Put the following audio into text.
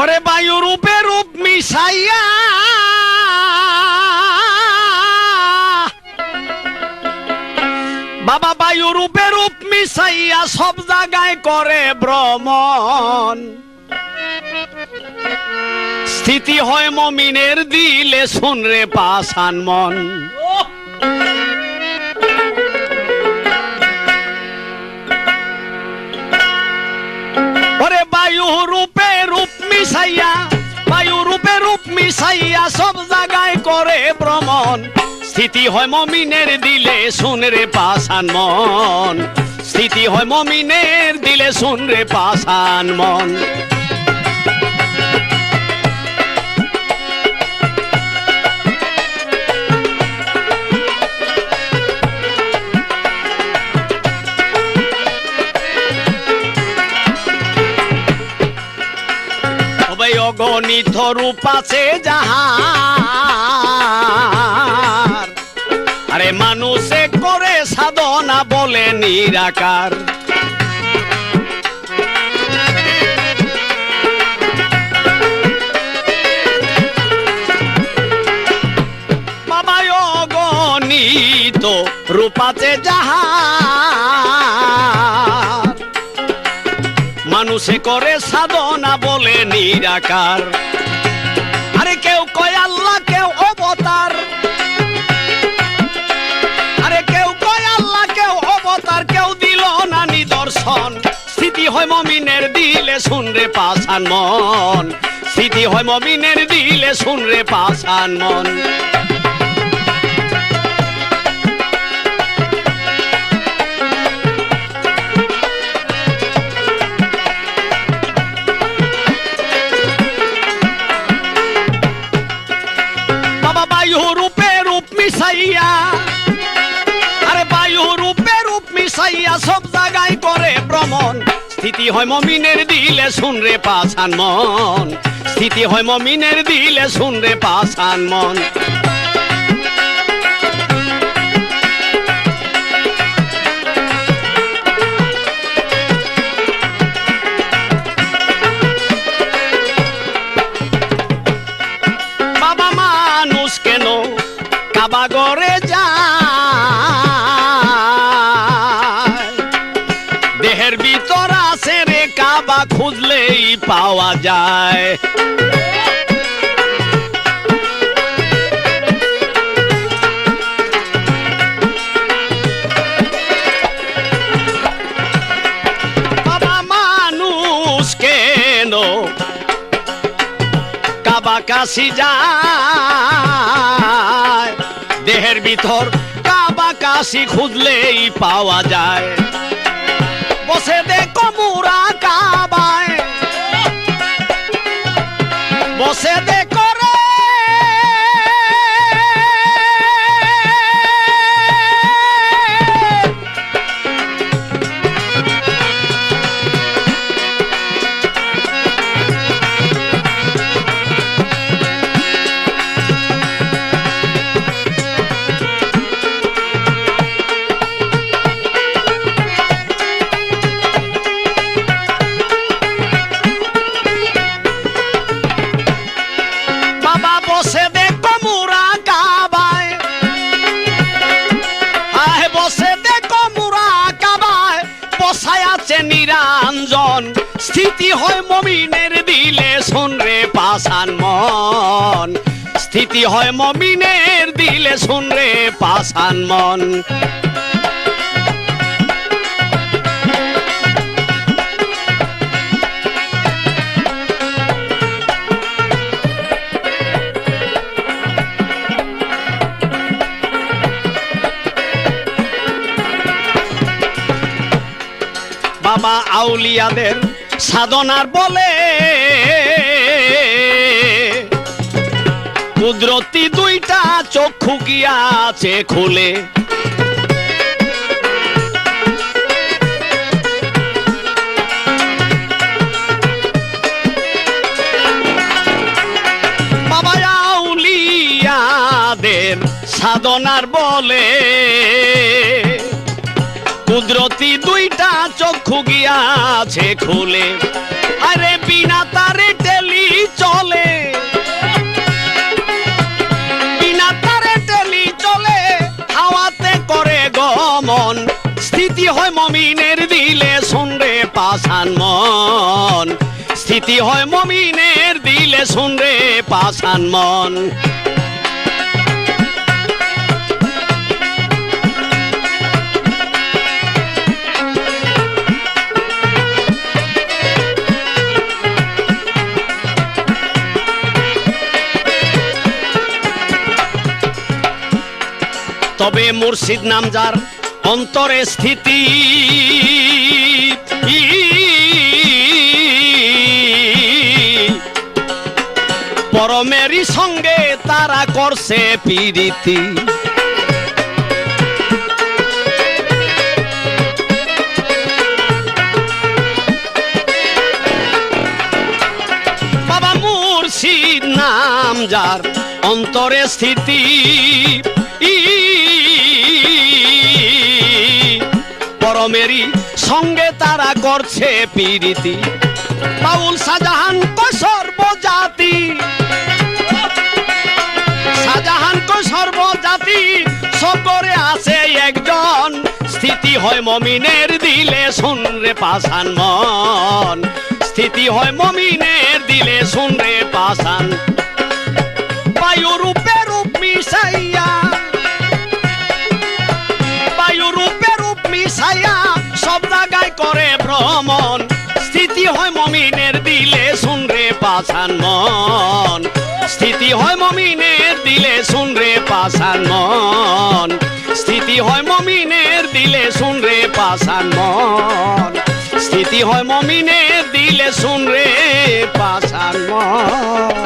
ওরে বায়ু রূপে রূপ মিশাইয়া। বাবা বায়ু রূপে রূপ মিশাইয়া সব জায়গায় করে ভ্রমণ। স্থিতি হয় মমিনের দিলে শুনরে পাশান মন। ওরে বায়ু রূপে মিশাইয়া বায়ু রূপে রূপ মিশাইয়া সব জায়গায় করে ভ্রমণ। স্থিতি হয় মমিনের দিলে শুনরে পাশান মন। স্থিতি হয় মমিনের দিলে শুনরে পাশান মন। অগণিত রূপ আছে যাহার। আরে মানুষে করে সাধনা বলে নিরাকার। বাবা অগণিত রূপ আছে যাহার। মানুষে করে সাধনা বলে নিরাকার। আরে কেউ কয় আল্লাহ, কেউ অবতার। আরে কেউ কয় আল্লাহ, কেউ অবতার, কেউ দিল না নিদর্শন। স্থিতি হয় মমিনের দিলে শুনরে পাশান মন। স্থিতি হয় মমিনের দিলে শুনরে পাশান মন। স্থিতি হয় মমিনের দিলে শুনরে পাশান মন। স্থিতি হয় মমিনের দিলে শুনরে পাশান মন। বাবা মানুষ কেন কাবাগরে যায়? দেহের ভিতর কাবা খুঁজলেই পাওয়া যায়। বাবা মানুষ কেন? কাবা কাশি যায়। দেহের ভিতর কাবা কাশি খুঁজলেই পাওয়া যায়। বসে দেখো মুরা কাবায়। নিরঞ্জন, স্থিতি হয় মমিনের দিলে শুনরে পাশান মন। স্থিতি হয় মমিনের দিলে শুনরে পাশান মন। বাবা আউলিয়াদের সাধনার বলে। কুদরতি দুইটা চক্ষু গিয়াছে খুলে? সাধনার বলে। চক্ষু গিয়াছে খুলে। আরে বিনা তারে টেলি চলে। বিনা তারে টেলি চলে, হাওয়াতে করে গমন স্থিতি হয় মমিনের দিলে, শুনরে পাশান মন। স্থিতি হয় মমিনের দিলে, শুনরে পাশান মন। তবে মুর্শিদ নাম যার অন্তরে স্থিতি। পরমেরই সঙ্গে তারা করছে পিরিতি। বাবা মুর্শিদ নাম যার অন্তরে স্থিতি। ই পরমেরই সঙ্গে তারা করছে পিরিতি। বাউল সর্বজাতি সর্বজাতি আছে একজন। স্থিতি হয় মমিনের দিলে শুনরে পাশান মন। স্থিতি হয় মমিনের দিলে শুনরে পাশান বায়ু রূপে মমিনের দিলে শুনরে পাশান মন। স্থিতি হয় মমিনের দিলে শুনরে পাশান মন। স্থিতি হয় মমিনের দিলে শুনরে পাশান মন। স্থিতি হয় মমিনের দিলে শুনরে পাশান মন।